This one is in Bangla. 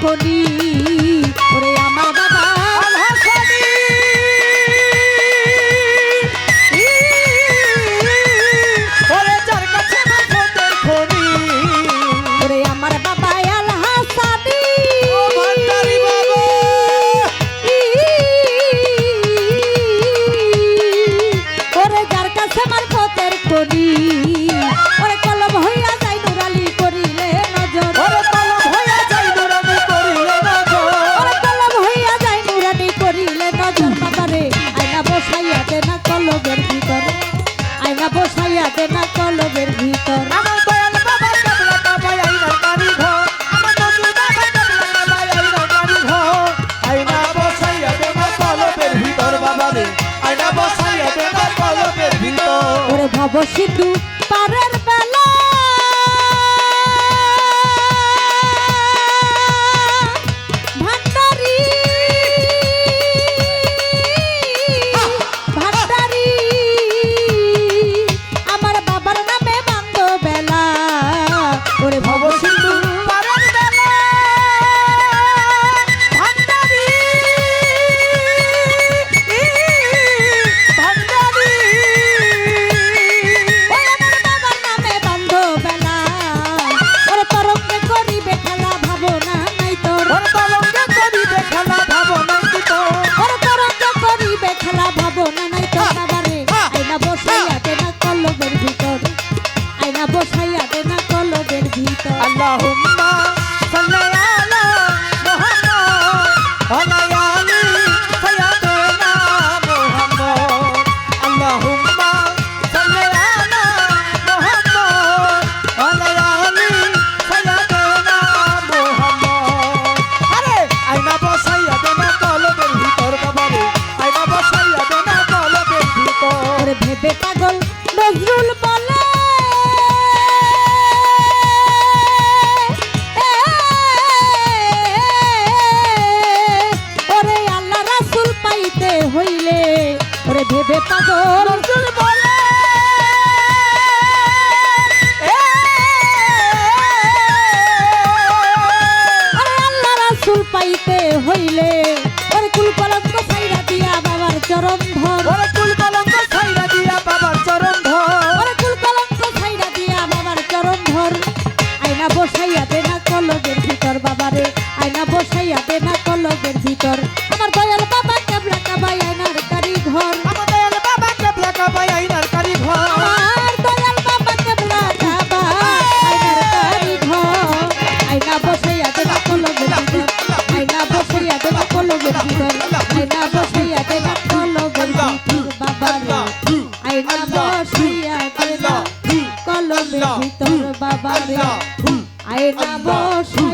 company. বসাইয়া দে না কলবের ভিতর? আমার দয়াল বাবা কেবলা কাবাই আইনার বাড়ি ঘর। আমার নজরুল বাবা কেবলা কাবাই আইনার বাড়ি ঘর। আইনা বসাইয়া দে না কলবের ভিতর বাবা রে। আইনা বসাইয়া দে না কলবের ভিতর। ওরে ভব সিন্ধু। হইলে ওরে ভেবে পাগল বলে। রাসূল পাইতে হইলে ওরে কুল কলঙ্ক ছাইরা দিয়া বাবার চরণ ধর। ওরে কুল কলঙ্ক ছাইরা দিয়া বাবার চরণ ধর। ওরে কুল কলঙ্ক ছাইরা দিয়া বাবার চরণ ধর। আয়না বসাইয়া দে না কলবের ভিতর বাবারে আয়না বসাইয়া দে না কলবের ভিতর। না কলমের ভিতর বাবারে। আয়না বসাই